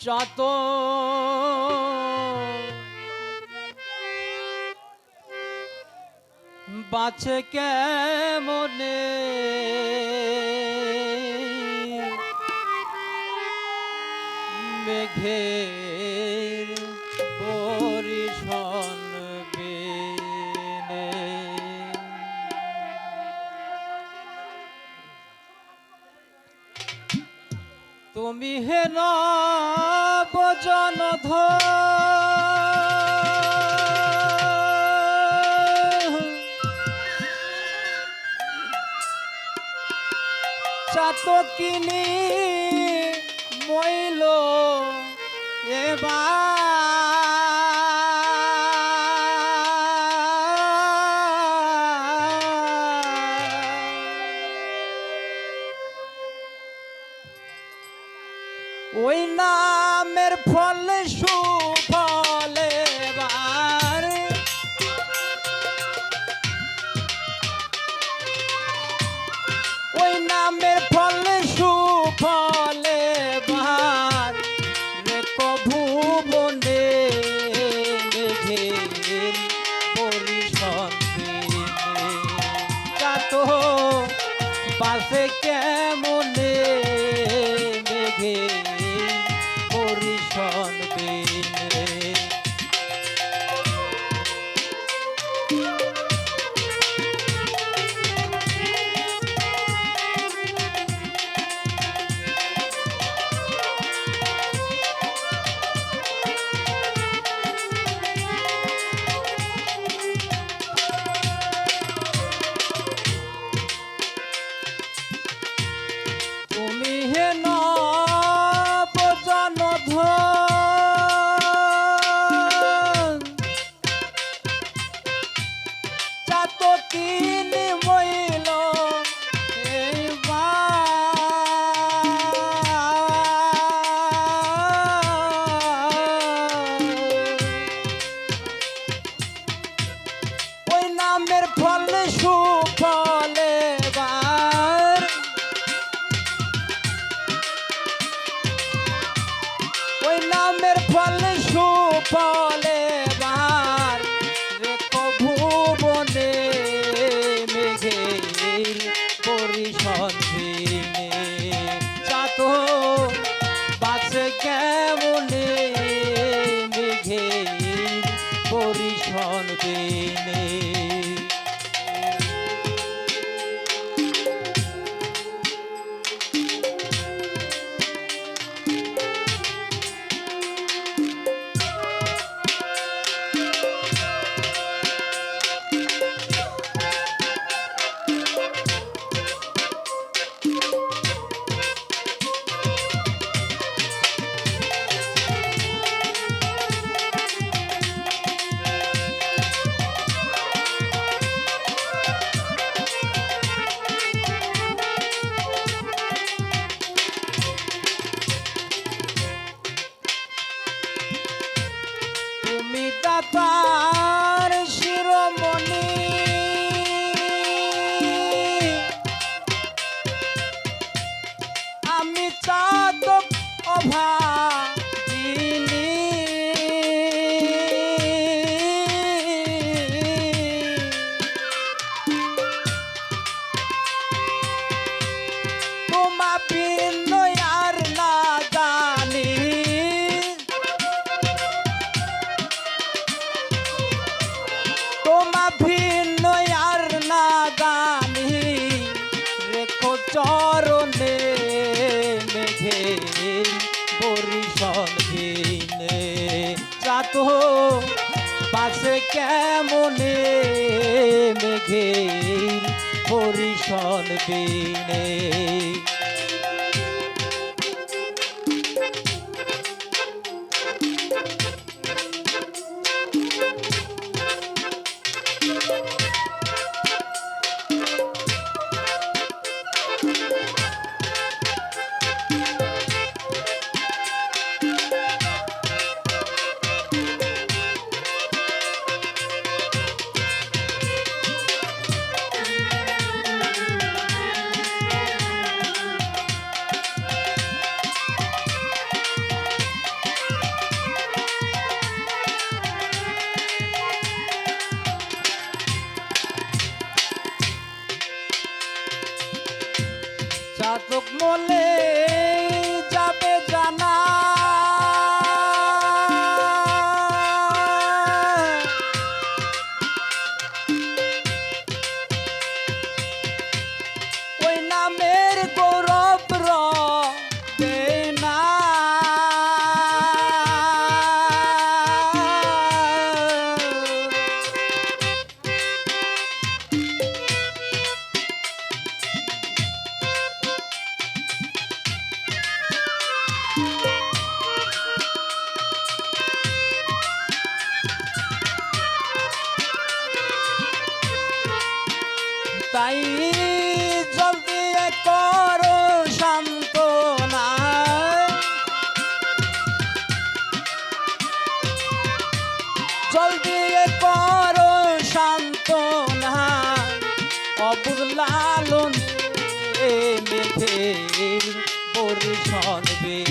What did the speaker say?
যত বাছে কে মনে মেঘে তুমি হে চাৰিশ কিনি মইল এবার ওই নামের ফল feel তো পাশে কেমনে মেঘে পরিশন বিনে mole. বাবুর লালন এ মেঘের বরিশন বেশ